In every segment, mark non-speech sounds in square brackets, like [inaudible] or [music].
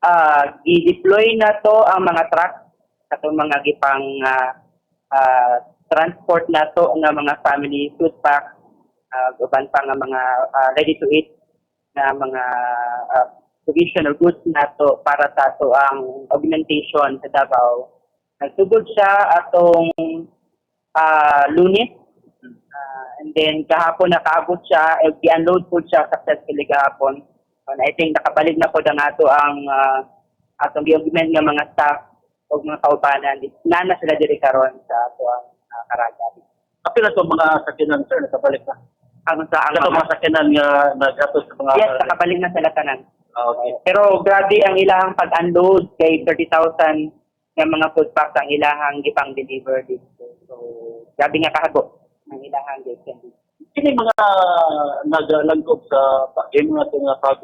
ah gi-deploy na to ang mga truck katong mga gipang ah, ah, transport na to nga mga family food pack uh, uban pa nga mga ah, ready to eat na mga ah, provision or goods na to para sa to ang augmentation sa Davao. Nagsugod siya atong ah, lunes Ah, and then kahapon nakaabot siya, eh, i-unload po siya successfully kahapon. And I think nakabalik na po na ato ang uh, atong gi-augment nga mga staff o mga kaubanan. Na na sila diri karon sa ato ang uh, karagan. Kapila to mga sakinan sir nakabalik na. Ang sa ang Ano mga, mga sakinan nga nagatos sa mga yes, nakabalik na sila tanan. Ah, okay. Pero grabe ang ilahang pag-unload kay 30,000 nga mga food packs ang ilahang gipang deliver dito. So, grabe nga kahago ang ilahang gipang Kini mga nagalangkop sa pag-game nga ito nga pag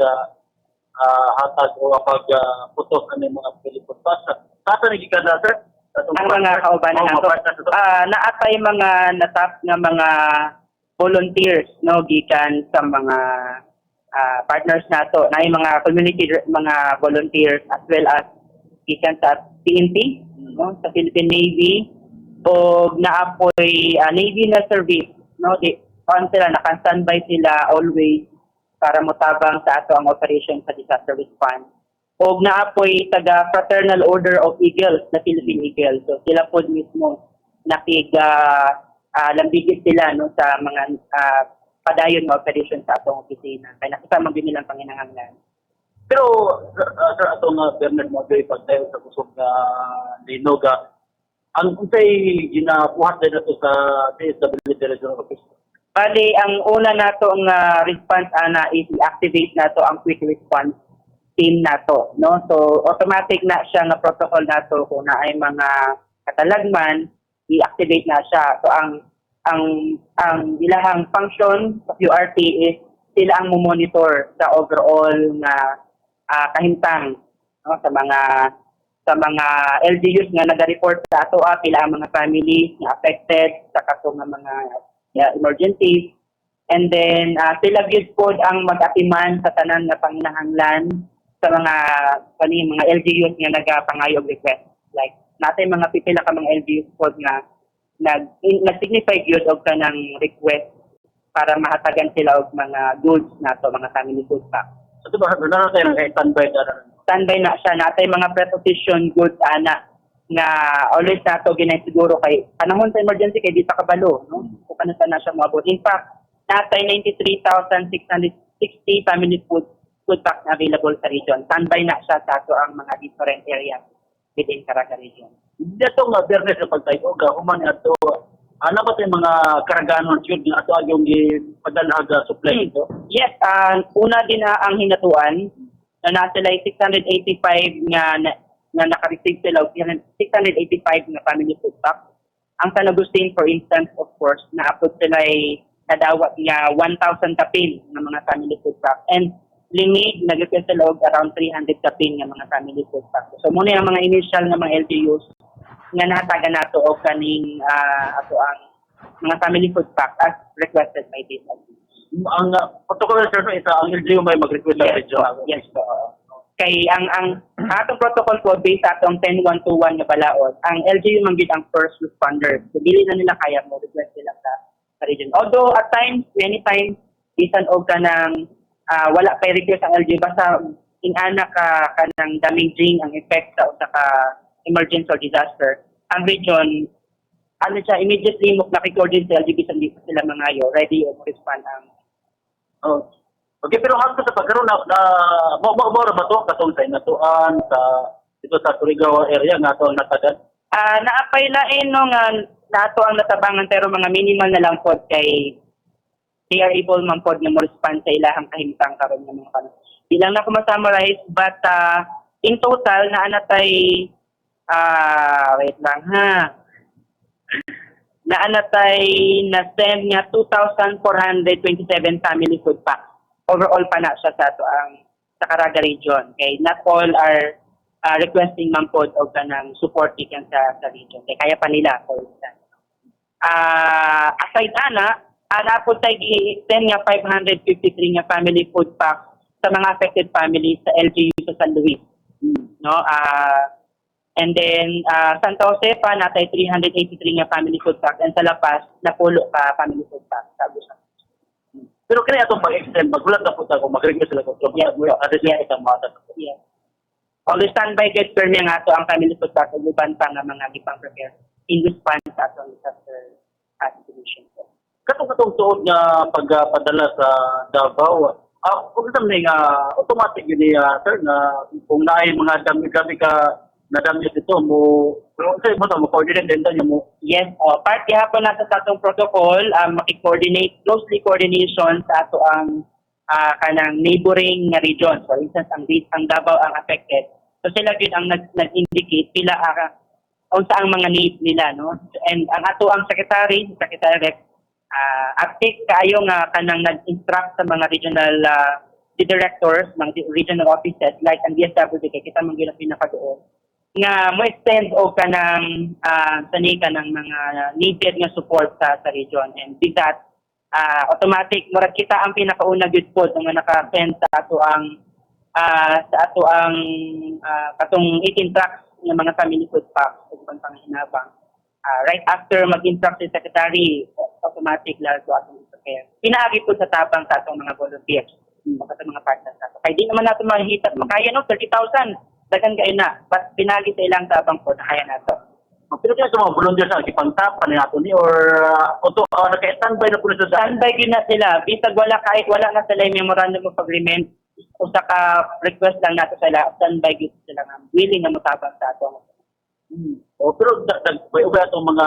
ah, hatag o pag uh, putok yung mga Pilipon pasa. Sasa ni Gikada sir? ang mga kaubanan nato. Ah, naatay mga natap nga mga volunteers no gikan sa mga ah, partners nato na mga community mga volunteers as well as gikan sa PNP no sa Philippine Navy o naapoy ah, Navy na service no di on sila naka-standby sila always para motabang sa ato ang operation sa disaster response o naapoy taga Fraternal Order of Eagles na Philippine Eagles. So sila po mismo nakig uh, lambigit sila no sa mga ah, padayon nga operation sa atong opisina. Kaya nakasama din nilang panginahanglan. Pero uh, sir ato nga Bernard mo kay pagtayo sa kusog nga Linoga ang unsay ginabuhat din nato sa DSWD Regional Office. Bali, ang una nato nga response ana is i-activate nato ang quick response team nato, no? So automatic na siya nga protocol nato kung na ay mga katalagman, i-activate na siya. So ang ang ang ilahang function sa QRT is sila ang monitor sa overall nga ah, kahintang no? sa mga sa mga LGUs nga nag-report sa ato ah, pila ang mga families nga affected sa kaso nga mga yeah, emergencies. And then, uh, sila gyud pod ang mag-atiman sa tanan nga panginahanglan sa mga kani mga LGUs nga nagapangayo og request. Like, natay mga pipila ka mga LGUs pod nga nag nag-signify gyud og kanang request para mahatagan sila og mga goods nato, mga family goods pa. So diba na nga standby na Standby na siya natay mga preposition goods ana nga always nato ginay siguro kay panahon sa emergency kay di pa kabalo no? Kung ano na siya moabot in fact natay 93,660 family food food packs na available sa region. Standby na siya sa ato ang mga different areas within Caraga region. Dito nga Bernard sa pagtayo ga human ato ano ba tayo mga karaganon yun nga ato yung gipadalaga supply ito. yes ang una din na ang hinatuan na nasa like 685 nga na, naka-receive sila og 685 nga family food packs ang San Agustin, for instance, of course, naapot sila ay nadawat nga 1,000 kapin ng mga family food packs. And limit, nag-request sila og around 300 kapin ng mga family food packs. So, muna yung mga initial nga mga LGUs nga nataga nato og kaning ah, ato ang mga family food pack as requested by this Ang uh, protocol sir no, isa ang LGU may mag-request sa Yes, region. po. yes po. Kay ang ang atong protocol po based sa atong 10121 nga balaod, ang LGU man gid ang first responder. So dili na nila kaya mo request sila sa, sa region. Although at times, many times bisan og kanang ah, wala pa request ang LGU basta ingana ka kanang damaging ang effect sa usa ka emergency or disaster. Ang region ano siya immediately mo nakikoordinate sa LGU bisan di sila mangayo ready o respond ang Oh. Okay, pero hangtod sa pagkaroon na, na mo mo mo ba to katong sa inatuan sa dito sa Surigao area nga to natagan. Ah, naapay lain no nga nato ang natabangan pero mga minimal na lang pod kay they are able man pod nga mo respond sa ilahang kahimtang karon nga mga panahon. Di na ko ma-summarize but ah, in total na anatay ah wait lang ha. [laughs] Na anatay na send nga 2,427 family food packs. Overall pa na siya sa ato ang sa Caraga region. Okay, not all are uh, requesting man pod og kanang support ikan sa sa region. Kaya kaya pa nila for instance. Ah, aside ana, ana po tay gi-extend nga 553 nga family food pack sa mga affected families sa LGU sa San Luis. no? Ah and then ah, Santa Josefa natay 383 nga family food pack and sa Lapas napulo ka family food pack sa Abusan. Pero kaya itong pag-extend, magulat na po tayo, mag-request sila kung Yes. address Yes. yes. ang mga Yes. Always standby gate permi nga ato ang family food pack ug uban pa nga mga gipang prepare in response sa atong disaster uh, situation. Katong katong tuod nga pagpadala sa Davao, ah, kung sa mga uh, automatic yun uh, sir, na kung naay mga dami-dami ka na dami dito mo, pero sa mo mo coordinate din niya mo. Yes, oh, part gihapon nato sa atong protocol, um, maki-coordinate, closely coordination sa ato ang ah, kanang neighboring nga regions. For instance, ang, ang Davao ang affected. So sila gyud ang nag, nag-indicate pila ah, unsa ang mga needs nila, no? And ang ato ang secretary, Secretary Rex, uh, active kaayo nga kanang nag-instruct sa mga regional ah, the directors ng regional offices like ang DSWD kay kita man gyud pinakadoon nga mo extend og kanang uh, sani ka ng mga needed nga support sa sa region. And with that ah, automatic murag kita ang pinakauna gyud pod nga naka-send sa ato ang ah, sa ato ang ah, katong 18 trucks nga mga family food packs ug pang panghinabang Ah, right after mag-instruct si secretary automatic lang to atong care pinaagi po sa tabang sa atong mga volunteers sa mga partners nato kay di naman nato mahita makaya no 30,000 dagan kayo na but pinagi sa ilang tabang po na kaya nato Pero kaya sa mga volunteers na kipangtapan ni ato ni or uh, auto uh, naka-standby na po na sa standby gyud na sila. Bisag wala kahit wala na sila yung memorandum of agreement usa ka request lang nato sila standby gyud sila nga willing na motabang sa ato. Hmm. O pero dagdag may uga itong mga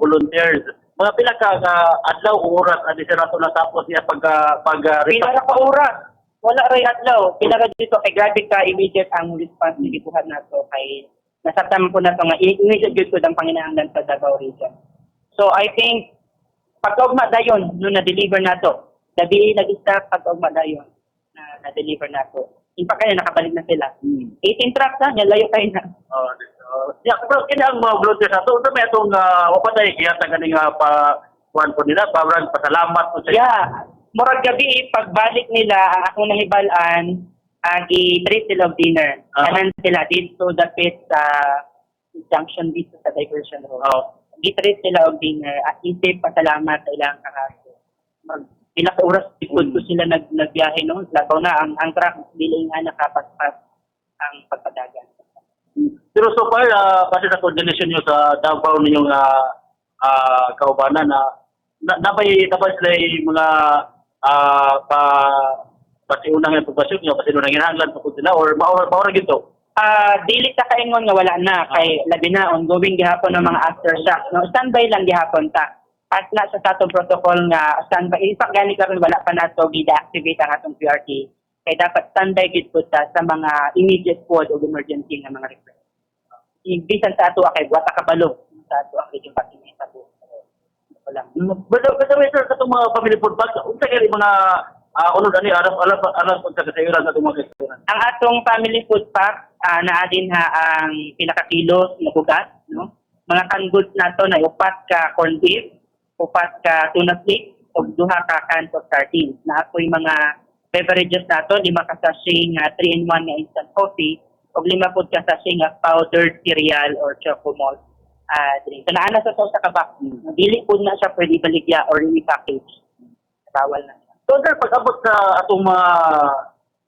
volunteers. Mga pila ka nga adlaw oras adi sa nato na tapos niya pag uh, pag uh, pila ka oras wala ray adlaw. Pila ra dito kay grabe ka immediate ang response ni gituhan nato kay nasabtan po nato nga i- immediate gyud pud ang panginahanglan sa Davao region. So I think pagkaugma dayon no na-deliver nato labi nag-start pagkaugma dayon na na-deliver nato. In fact kaya nakabalik na sila. Hmm. 18 trucks na yan layo kayo na. Oh, uh, yeah, pero kini ang mga volunteers ato unsa may atong uh, wapatay kaya ta ganing uh, pa kuan po nila parang pasalamat po sa Yeah. Murag gabi, pagbalik nila, ang akong nahibalaan, ang i-treat sila of dinner. Ah. Kanan sila dito sa pit sa junction dito sa diversion road. Oh. I-treat sila of dinner at isip pasalamat sa ilang kakaso. Mag ilang oras likod ko sila nag nagbiyahe no labaw na ang ang truck dili nga nakapaspas ang pagpadagan Pero so far, uh, kasi sa coordination nyo sa Davao ninyong uh, uh, kaubanan na na nabay nabay sila yung mga uh, pa pasiunang yung pagpasyon nyo, pasiunang hinahanglan pa po sila or maura maura gito. Ah, dili ta kaingon nga wala na kay labi na ongoing gihapon ng mga aftershock. No, standby lang gihapon ta. At na sa atong protocol nga standby in fact gani karon wala pa nato gida-activate ang atong PRT. Kay dapat standby gid po ta sa mga immediate pod o emergency nga mga request. Ibisan sa ato kay buwata kabalo sa ato ang po. Wala. But but may sir katong mga family food bags, unsa kay mga uh, unod ani alam alam alam kung sa kasayuran sa mga kasayuran. Ang atong family food pack uh, naa din ha ang pinakakilos na bugas, no? Mga kanggod nato na upat ka corned beef, upat ka tuna steak, ug duha ka cans of sardines. Na ako'y mga beverages nato, lima ka sachet nga 3-in-1 nga instant coffee, ug lima pud ka sachet nga powdered cereal or choco malt uh, drink. So naana sa sa kabak. Dili pud na siya pwede baligya or i-package. Bawal na. So sir, pag abot sa atong mga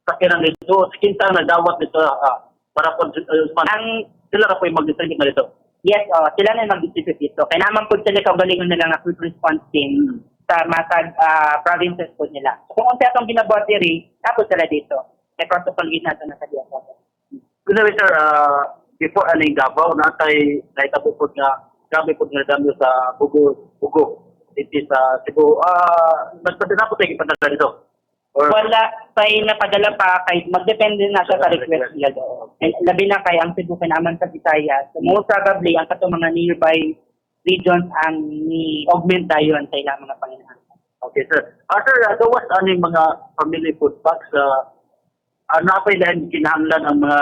sakiran dito, kinsa na dawat dito ah, para po uh, Ang sila ra po yung mag-distribute na dito. Yes, oh, sila na mag-distribute dito. Kaya naman po sila kaugalingon nila nga quick response team sa matag ah, provinces po nila. So kung unsa atong ginabuhat tapos sila dito. May protocol gid nato na sa DSWD. Good sir. Uh, before aning Davao, natay naitabo po nga kami po nga dami sa Bugo, Bugo, city sa Cebu. Ah, mas patina po tayo ipadala dito. Or, Wala pa'y napadala pa kay magdepende na siya sa request nila do. And labi na kay ang Cebu kinaman sa Visayas. So most probably ang kato mga nearby regions ang ni augment dayon sa ilang mga panginahan. okay, sir. Ah, sir, uh, gawas aning mga family food packs sa uh, napay dahil kinahanglan ang mga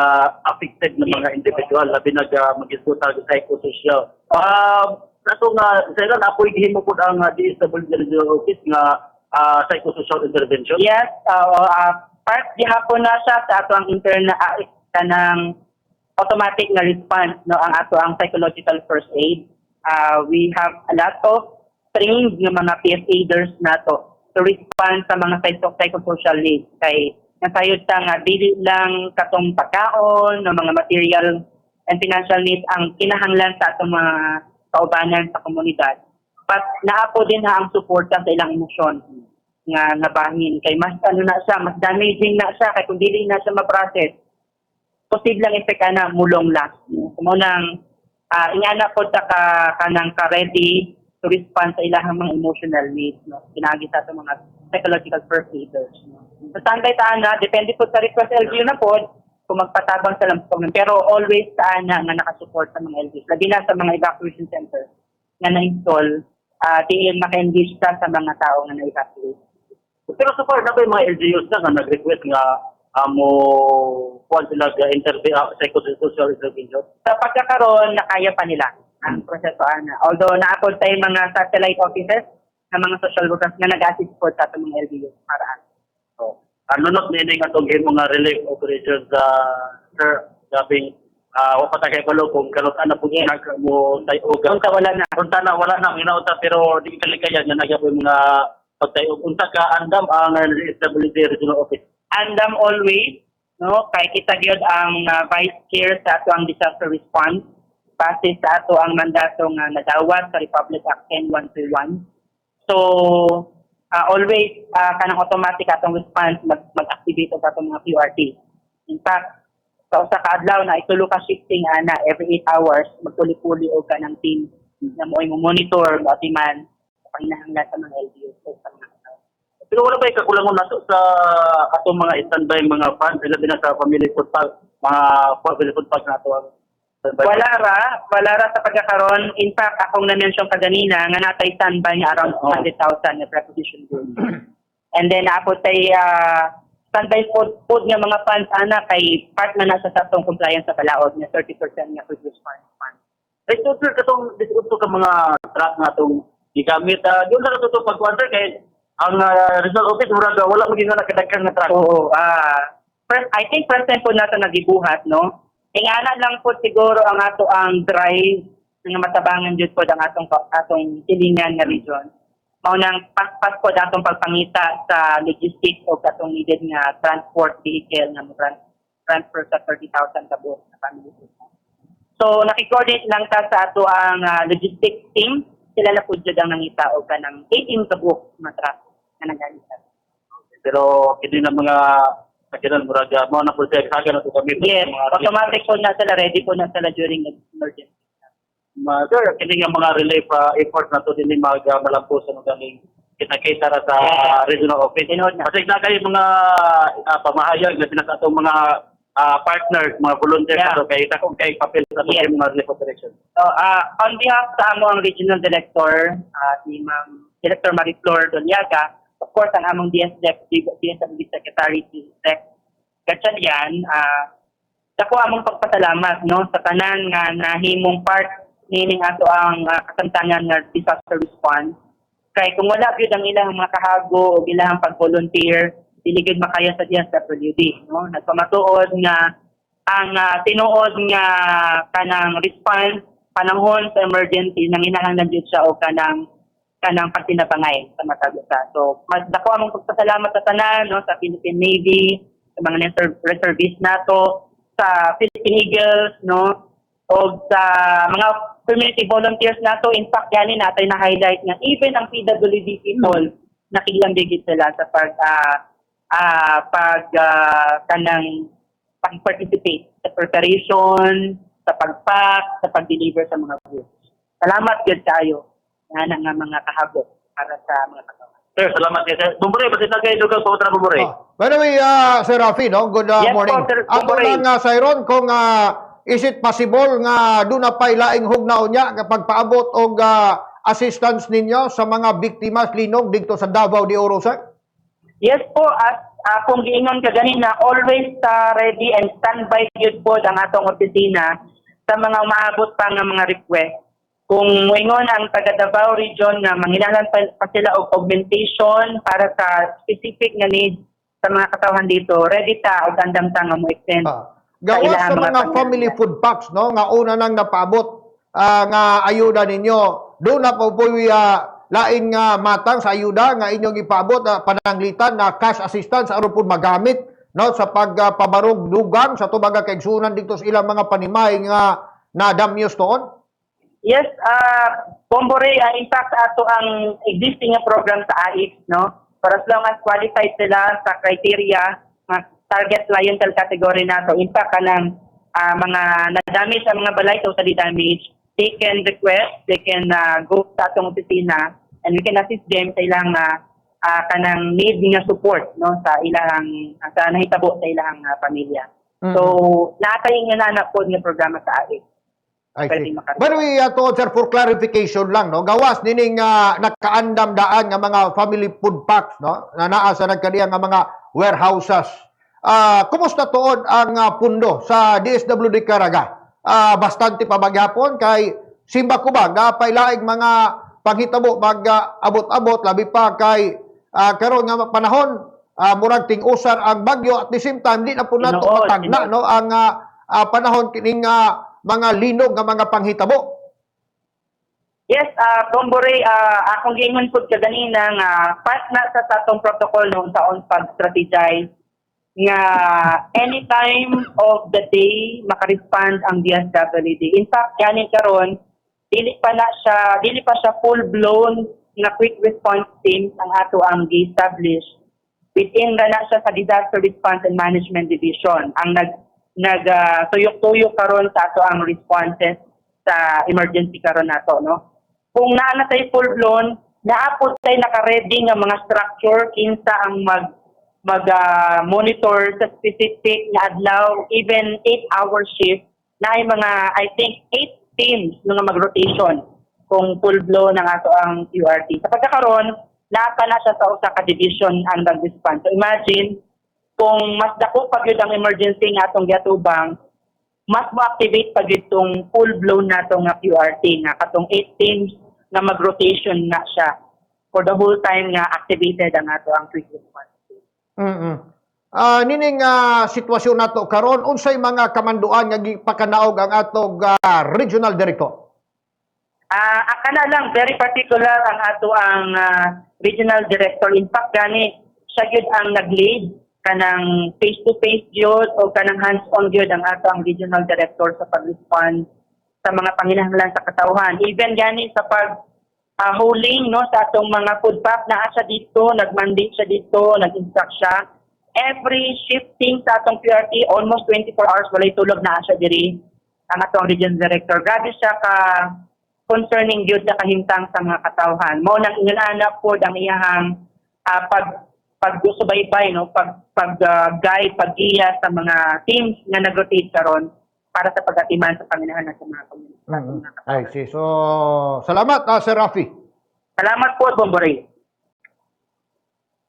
affected na mga individual, labi nag uh, mag-iskuta sa psychosocial. Ah, nato nga, sa ilan, apoy gihimo po ang uh, DSWD Office nga uh, psychosocial intervention. Yes, uh, uh, part gihapon na siya sa ato ang interna uh, kanang automatic na response no ang ato ang psychological first aid. Uh, we have a lot of trained ng mga PSAiders nato to respond sa mga psycho- psychosocial needs kay nasayod ta nga dili lang katong pagkaon ng mga material and financial needs ang kinahanglan sa atong mga kaubanan sa komunidad. But naapo din ha ang suporta sa ilang emosyon nga nabahin kay mas ano na siya, mas damaging na siya kay kung dili na siya ma-process posibleng effect ana mulong lang. Kumo nang uh, ingana po ta ka kanang ka ready to respond sa ilahang mga emotional needs no. Pinagi sa mga psychological first aiders. No. Standby ta ana depende po sa request LGU na po kung magpatabang sa lampong pero always ta ana nga nakasupport sa mga LGUs labi na sa mga evacuation center nga na-install uh, di maka-engage ta sa mga tao nga na-evacuate. Pero so far, na ba yung mga LGUs na nga nag-request nga amo kuan sila ga interview uh, psychosocial intervention? sa pagkakaroon, nakaya pa nila ang proseso ana. Although naapod tayo mga satellite offices ng mga social workers na nag-assist po sa mga LGU paraan. So, ano not meaning atong mga relief operations sa sir? Gabing ah wa pa ta kay balo kung kanot ana Yes. nag mo tayo Kung sa wala na, unta na wala na ginauta pero di kalikayan nga nagyapon mga pagtayo unta ka andam ang stability regional office. Andam always, no, kay kita gyud ang uh, vice chair sa ato ang disaster response. Base sa ato ang mandato nga nadawat sa Republic Act 10131. So, uh, always uh, kanang automatic atong response mag mag-activate sa atong mga QRT. In fact, sa usa ka adlaw na itulo ka shifting ana every 8 hours magpuli-puli og kanang team na mo monitor mo atiman sa panginahanglan sa mga LGU o sa mga. Pero wala ba yung kakulangon nato sa atong mga standby mga funds, labi na sa family food mga family food pack nato ang Wala ra, wala ra sa pagkakaroon. In fact, akong na-mention kaganina nga natay standby nga around Oh. 200,000 na preposition goods. And then ako tay uh, standby food, food nga mga funds ana kay part na nasa sa atong compliance sa balaod nga 30% nga response fund. Ay, so, sir, katong dito ka mga truck nga itong gigamit, uh, doon na ito pag-quarter kay ang uh, result office, murag uh, wala maging nga nakadagkan nga truck. Oo, ah first, I think first time po nato nagibuhat, no? Ingana lang po siguro ang ato ang drive nga matabangan jud po ang atong atong silingan nga region. Mao nang paspas po atong pagpangita sa logistics o katong needed nga transport vehicle nga mo trans- transfer sa 30,000 ka buok na family. So nakikoordinate lang ta sa ato ang ah, logistics team. Sila na po jud ang nangita og kanang 18 ka buok na truck nga nagalita. Pero hindi na mga sakinan, murag uh, mga na po siya, saga na kami. Yes, automatic po na sila, ready po na sila during emergency. mga, sir, kini nga mga relief uh, effort na ito din mag uh, malampo sa galing kita-kita ra sa Yeah. regional office. Tinood na. Kasi na kayo mga uh, pamahayag na sa atong mga ah, partners, mga volunteers Yeah. yeah. kay takong kay papel sa Yes. mga relief operation. So, uh, on behalf sa among regional director, uh, si Ma'am Director Mariflor Doliaga, of course, ang among DSDF, DSWD Secretary, si Rex Gatchalian, uh, dako among pagpasalamat no sa tanan nga nahimong part nining ato ang uh, katantangan nga disaster response. Kay kung wala gyud ang ilang mga kahago o ilang pag-volunteer dili gyud makaya sa DSWD no. Nagpamatuod nga ang ah, tinuod nga kanang response panahon sa emergency nang inahanglan jud siya o kanang kanang pagtinabangay sa matagusa. So, dako among pagpasalamat sa tanan no sa Philippine Navy, sa mga reserv- reservist nato, sa Philippine Eagles, no, o sa mga community volunteers nato. In fact, yani natin na highlight nga even ang PWD people digit sila sa pag ah ah, pag ah, kanang pag-participate sa preparation, sa pag-pack, sa pag-deliver sa mga goods. Salamat gud kayo nga na nga mga kahago para sa mga kasama. Sir, salamat kayo. Sir, Bumbre, basta na kayo dugang sa utra Bumbre. Oh. By the way, uh, Sir Rafi, no? good uh, Yes po, morning. Sir Ako lang, uh, Sayron, kung uh, is it possible nga doon na pa'y laing hugnaon niya kapag paabot og uh, assistance ninyo sa mga biktima linog dito sa Davao de Oro, sir? Yes po, at akong giingon ka ganina, always uh, ready and standby yun po ang atong opisina sa mga umaabot pa ng mga request. Kung moingon ang taga Davao region na manginalan pa, pa sila og augmentation para sa specific nga needs sa mga katawhan dito, ready ta og andam ta nga mo extend Ah. gawas ilang sa mga pamilya. family food packs no nga una nang napaabot ah, nga ayuda ninyo do na po po ah, lain nga matang sa ayuda nga inyong ipaabot ah, pananglitan na cash assistance aron po magamit no sa pagpabarog dugang sa tubaga kaigsunan dito sa ilang mga panimay nga na damyos toon Yes, uh, Bombore, uh, in fact, ato ang existing program sa AIS, no? For as long as qualified sila sa criteria, nga target clientele category nato, in fact, kanang ah, mga na-damage sa mga balay totally damage, they can request, they can ah, go sa atong opisina, and we can assist them sa ilang ah, ah, kanang need nga support, no? Sa ilang, sa nahitabo sa ilang ah, pamilya. Mhm. So, nakatay nga nanak po nga programa sa AIS. I see. makaroon. But we uh, to, sir, for clarification lang, no? Gawas nining uh, nakaandam daan nga mga family food packs, no? Na naa sa nagkadiya nga mga warehouses. Ah, kumusta tuod ang uh, pundo sa DSWD Caraga? Ah, bastante pa bagyapon kay simba ko ba gapailaig mga panghitabo mag uh, labi pa kay ah, karon nga panahon ah, murag ting-usar ang bagyo at the same time di na po nato matagna no ang ah, ah, panahon kining ah, mga linog nga mga panghitabo. Yes, uh, Bombore, uh, akong gingon po ka ganina nga part na sa tatong protocol noong taon pag-strategize nga anytime of the day makarespond ang DSWD. In fact, ganin karon dili pa na siya, dili pa siya full-blown nga quick response teams ang ato ang establish within na na siya sa Disaster Response and Management Division. Ang nag nag ah, tuyok-tuyok karon sa ato ang responses sa emergency karon nato, no? Kung naa na tayo full blown, naapot tayo naka-ready nga mga structure kinsa ang mag mag ah, monitor sa specific nga adlaw, even 8 hour shift na ay mga I think 8 teams nga mag-rotation kung full blown ang ato ang QRT. Sa pagkakaroon, naapa na siya sa usa ka division ang nag-respond. So imagine kung mas dako pa gyud ang emergency nga atong giatubang, mas mo-activate pa gyud tong full-blown natong nga QRT nga katong 8 teams nga mag-rotation na siya for the whole time nga activated ang ato ang quick response. Mm. Ah nining ah, sitwasyon nato karon unsay mga kamanduan nga gipakanaog ang atog ah, regional director? Ah, aka na lang very particular ang ato ang ah, regional director. In fact, gani siya gyud ang nag-lead kanang face-to-face gyud o kanang hands-on gyud ang ato ang regional director sa pag-respond sa mga panginahanglan sa katawhan. Even gani sa pag ah, hauling no sa atong mga food pack na siya dito, nag-mandate siya dito, nag-instruct siya. Every shifting sa atong PRT, almost 24 hours walay tulog na siya diri ang atong regional director. Grabe siya ka concerning gyud sa kahimtang sa mga katawhan. Mao nang inana po ang iyahang ah, pag pagsubaybay no pag pag ah, guide pag-iya sa mga teams nga nag-rotate karon para sa pagatiman sa mga komunidad. sa mga katawhan. I see. So salamat ah, Sir Rafi. Salamat po, Bomboray.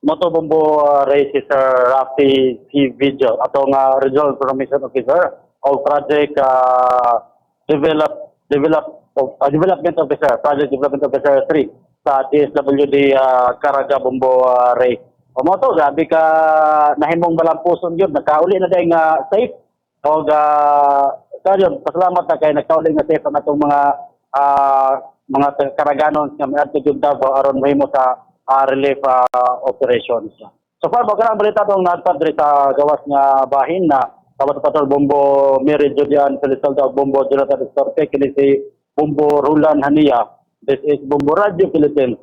Moto Bombo uh, Ray si Sir Rafi C. Video atong uh, Regional Information Officer o Project uh, Develop Develop uh, Development Officer, Project Development Officer 3 sa DSWD uh, Caraga Bombo uh, Ray. O mo to, sabi ka nahimong balampuson yun, nakauli na dahil nga safe. O uh, yun, pasalamat na kay nagkauli nga safe ang atong mga ah, mga karaganon nga may adto jud Davao aron mahimo sa ah, relief ah, operations. So far, mo kanang balita tong natpad sa gawas nga bahin na Kabat Patol Bombo Mary Julian Felizaldo Bombo Jonathan Estorte kini si Bombo Rulan Hania. This is Bombo Radio Philippines.